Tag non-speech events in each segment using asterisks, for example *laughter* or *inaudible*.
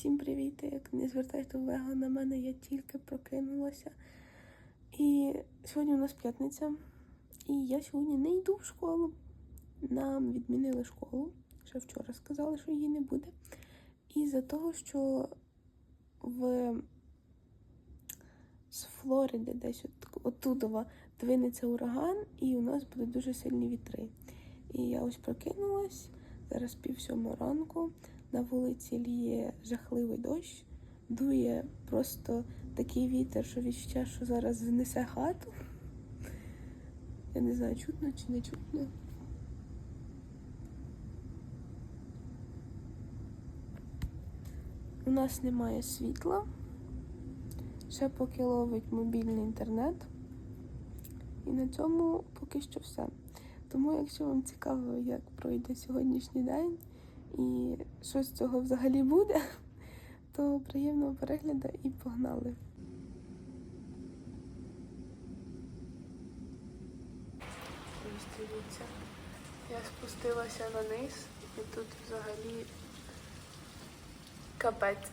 Всім привіт! Як не звертайте увагу на мене, я тільки прокинулася. І сьогодні у нас п'ятниця. І я сьогодні не йду в школу. Нам відмінили школу. Ще вчора сказали, що її не буде. І за того, що в з Флориди, десь от, оттудова двинеться ураган, і у нас будуть дуже сильні вітри. І я ось прокинулась, зараз пів сьомого ранку. На вулиці ліє жахливий дощ, дує просто такий вітер, що відчуття, що зараз знесе хату. Я не знаю, чутно чи не чутно. У нас немає світла. Ще поки ловить мобільний інтернет. І на цьому поки що все. Тому, якщо вам цікаво, як пройде сьогоднішній день і що з цього взагалі буде, то приємного перегляду і погнали. Дивіться, я спустилася на низ і тут взагалі капець.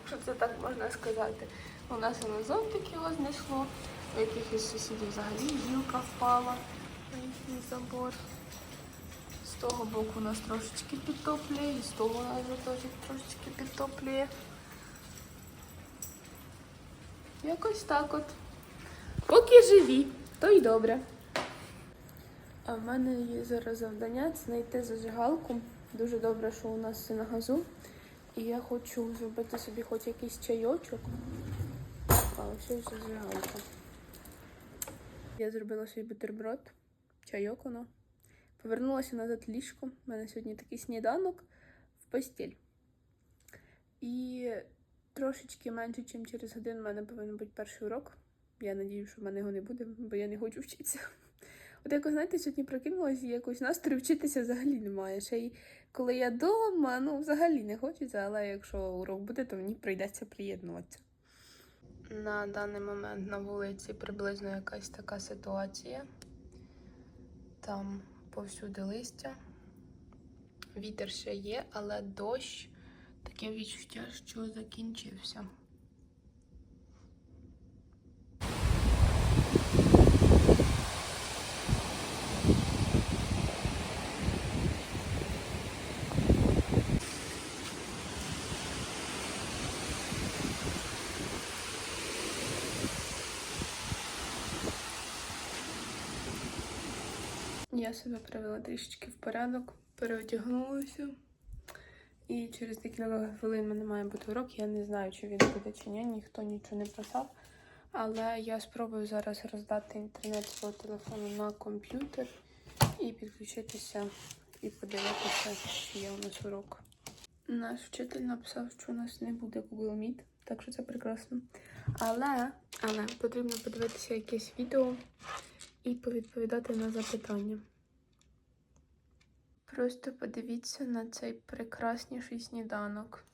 Якщо це так можна сказати. У нас воно зонтик його знесло, у якихось сусідів взагалі гілка впала на їхній забор. З того боку нас трошечки підтоплює, і з того нас теж трошечки підтоплює. Якось так от. Поки живі, то й добре. А в мене є зараз завдання знайти зажигалку. Дуже добре, що у нас все на газу. І я хочу зробити собі хоч якийсь чайочок. А ось зажигалка. Я зробила собі бутерброд, чайок воно. Повернулася назад ліжко. У мене сьогодні такий сніданок в постіль. І трошечки менше, ніж через годину, в мене повинен бути перший урок. Я сподіваюся, що в мене його не буде, бо я не хочу вчитися. *laughs* От якось, знаєте, сьогодні прокинулася і якось настрою вчитися взагалі немає. Ще й коли я вдома, ну взагалі не хочеться, але якщо урок буде, то мені прийдеться приєднуватися. На даний момент на вулиці приблизно якась така ситуація. Там повсюди листя. Вітер ще є, але дощ таке відчуття, що закінчився. Я себе привела трішечки в порядок, переодягнулася. І через декілька хвилин мене має бути урок. Я не знаю, чи він буде чи ні, ніхто нічого не писав. Але я спробую зараз роздати інтернет свого телефону на комп'ютер і підключитися і подивитися, чи є у нас урок. Наш вчитель написав, що у нас не буде Google Meet, так що це прекрасно. Але, але потрібно подивитися якесь відео і повідповідати на запитання. Просто подивіться на цей прекрасніший сніданок.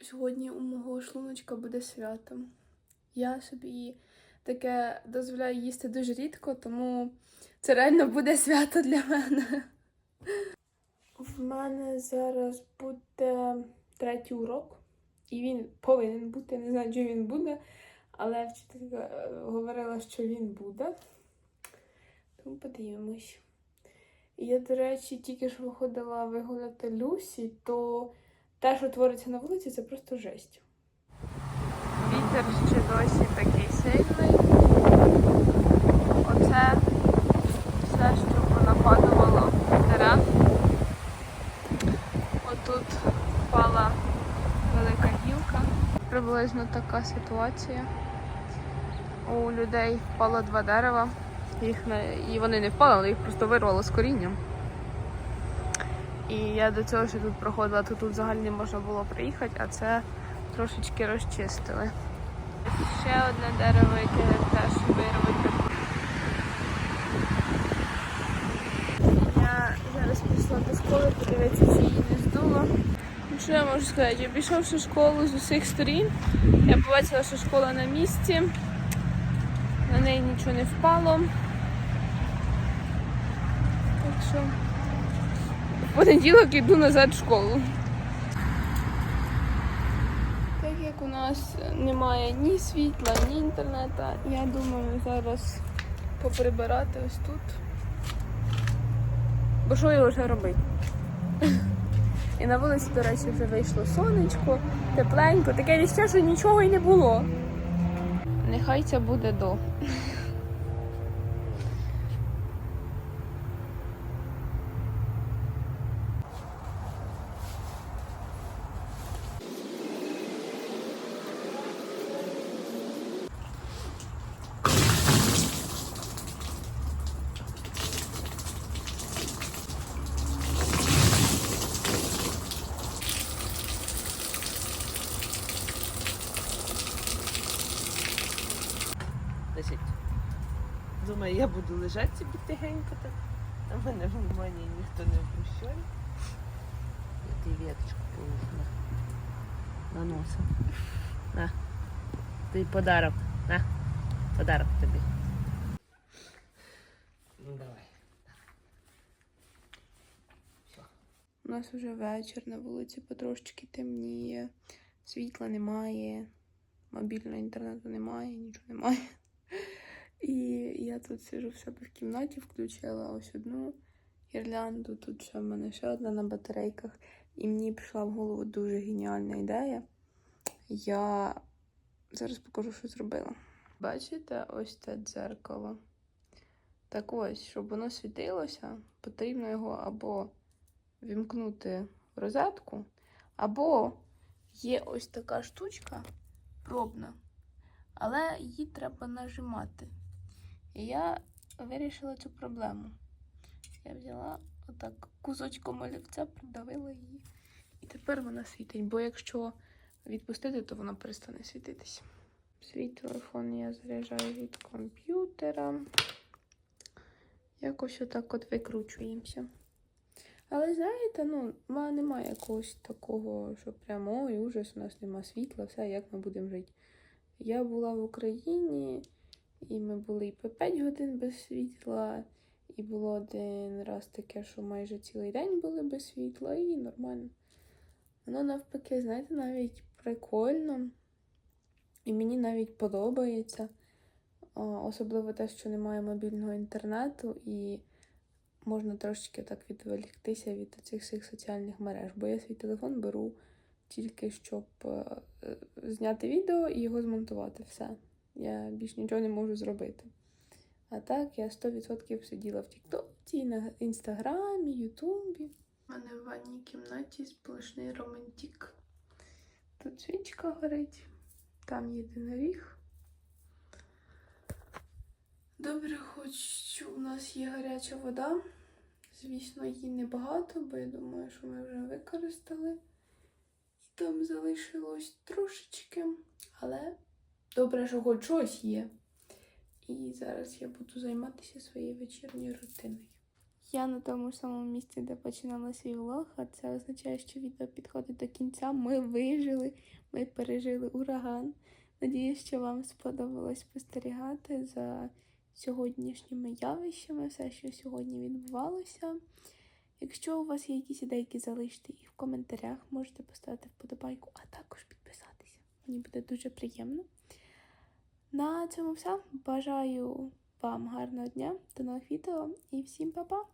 Сьогодні у мого шлуночка буде свято. Я собі таке дозволяю їсти дуже рідко, тому це реально буде свято для мене. В мене зараз буде третій урок, і він повинен бути. Не знаю, чи він буде, але вчителька е, говорила, що він буде. Тому подивимось. Я, до речі, тільки ж виходила вигуляти Люсі, то те, що твориться на вулиці, це просто жесть. Вітер ще досі такий сильний. Оце все, що понападувало дерев. Отут впала велика гілка. Приблизно така ситуація. У людей впало два дерева. Їх не... І вони не впали, але їх просто вирвало з корінням. І я до цього ще тут проходила, то тут взагалі не можна було приїхати, а це трошечки розчистили. Ще одне дерево, яке теж вирвати. Я зараз пішла до школи, подивитися, чи її не здуло. Ну, Що я можу сказати? Обійшовши школу з усіх сторін, я побачила, що школа на місці, на неї нічого не впало. Так що в понеділок йду назад в школу. Так як у нас немає ні світла, ні інтернету, я думаю, зараз поприбирати ось тут. Бо що його вже робити? І на вулиці, до речі, вже вийшло сонечко, тепленько, таке ріще, що нічого й не було. Нехай це буде до. Думаю, я буду лежати собі тихенько так. А в мене внимання ніхто не обращає. Я ти веточку положу на, на носа. На. Ти подарок. На. Подарок тобі. Ну давай. У нас вже вечір на вулиці потрошечки темніє, світла немає, мобільного інтернету немає, нічого немає. І я тут сижу в себе в кімнаті, включила ось одну гірлянду. Тут ще в мене ще одна на батарейках. І мені прийшла в голову дуже геніальна ідея. Я зараз покажу, що зробила. Бачите, ось це дзеркало. Так ось, щоб воно світилося, потрібно його або вімкнути в розетку, або є ось така штучка пробна, але її треба нажимати. І я вирішила цю проблему. Я взяла отак кусочком олівця, придавила її. І тепер вона світить, бо якщо відпустити, то вона перестане світитися. Свій телефон я заряджаю від комп'ютера. Якось отак от викручуємося. Але знаєте, ну, немає якогось такого, що прямо ой, ужас, у нас нема світла, все, як ми будемо жити. Я була в Україні, і ми були і по 5 годин без світла, і було один раз таке, що майже цілий день були без світла, і нормально. Воно навпаки, знаєте, навіть прикольно. І мені навіть подобається. Особливо те, що немає мобільного інтернету, і можна трошечки так відволіктися від цих всіх соціальних мереж. Бо я свій телефон беру тільки щоб е, зняти відео і його змонтувати. Все. Я більш нічого не можу зробити. А так, я 100% сиділа в Тіктоці, на Інстаграмі, Ютубі. У мене в ванній кімнаті сплошний романтик. Тут свічка горить, там єдиноріг. Добре, хоч що у нас є гаряча вода. Звісно, її небагато, бо я думаю, що ми вже використали. І там залишилось трошечки, але добре, що хоч щось є. І зараз я буду займатися своєю вечірньою рутиною. Я на тому самому місці, де починала свій влог, а це означає, що відео підходить до кінця. Ми вижили, ми пережили ураган. Надіюсь, що вам сподобалось спостерігати за сьогоднішніми явищами, все, що сьогодні відбувалося. Якщо у вас є якісь ідейки, залиште їх в коментарях, можете поставити вподобайку, а також підписатися. Мені буде дуже приємно. На цьому все. Бажаю вам гарного дня, до нових відео і всім па-па!